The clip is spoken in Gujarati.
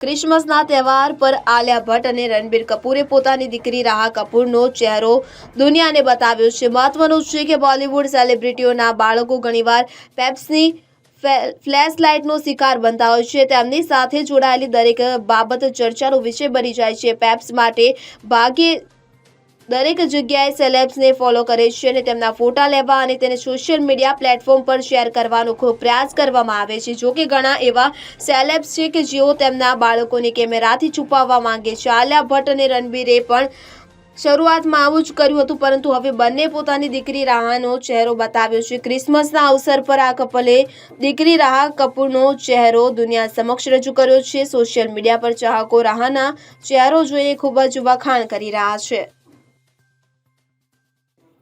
ક્રિસમસના તહેવાર પર આલિયા ભટ્ટ અને રણબીર કપૂરે પોતાની દીકરી રાહા કપૂરનો ચહેરો દુનિયાને બતાવ્યો છે. મહત્વનું છે કે બોલિવૂડ સેલિબ્રિટીઓના બાળકો ઘણીવાર પેપ્સની ફે- ફ્લેશ લાઇટનો શિકાર બનતા હોય છે. તેમની સાથે જોડાયેલી દરેક બાબત ચર્ચાનો વિષય બની જાય છે. પેપ્સ માટે ભાગ્યે દરેક જગ્યાએ સેલેબ્સને ફોલો કરે છે અને તેમના ફોટા લેવા અને તેને સોશિયલ મીડિયા પ્લેટફોર્મ પર શેર કરવાનો ખૂબ પ્રયાસ કરવામાં આવે છે. જોકે ઘણા એવા સેલેબ્સ છે કે જેઓ તેમના બાળકોને કેમેરાથી છુપાવવા માંગે છે. આલિયા ભટ્ટ અને રણબીરે પણ શરૂઆતમાં આવું જ કર્યું હતું, પરંતુ હવે બંને પોતાની દીકરી રાહાનો ચહેરો બતાવ્યો છે. ક્રિસમસના અવસર પર આ કપલે દીકરી રાહા કપૂરનો ચહેરો દુનિયા સમક્ષ રજૂ કર્યો છે. સોશિયલ મીડિયા પર ચાહકો રાહાના ચહેરો જોઈને ખૂબ જ વખાણ કરી રહ્યા છે.